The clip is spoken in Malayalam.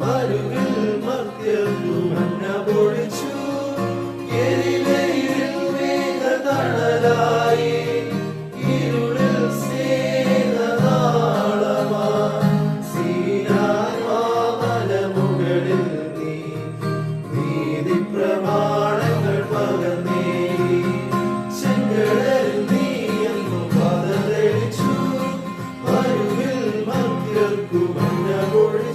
മരുകിൽ മർത്യന്നു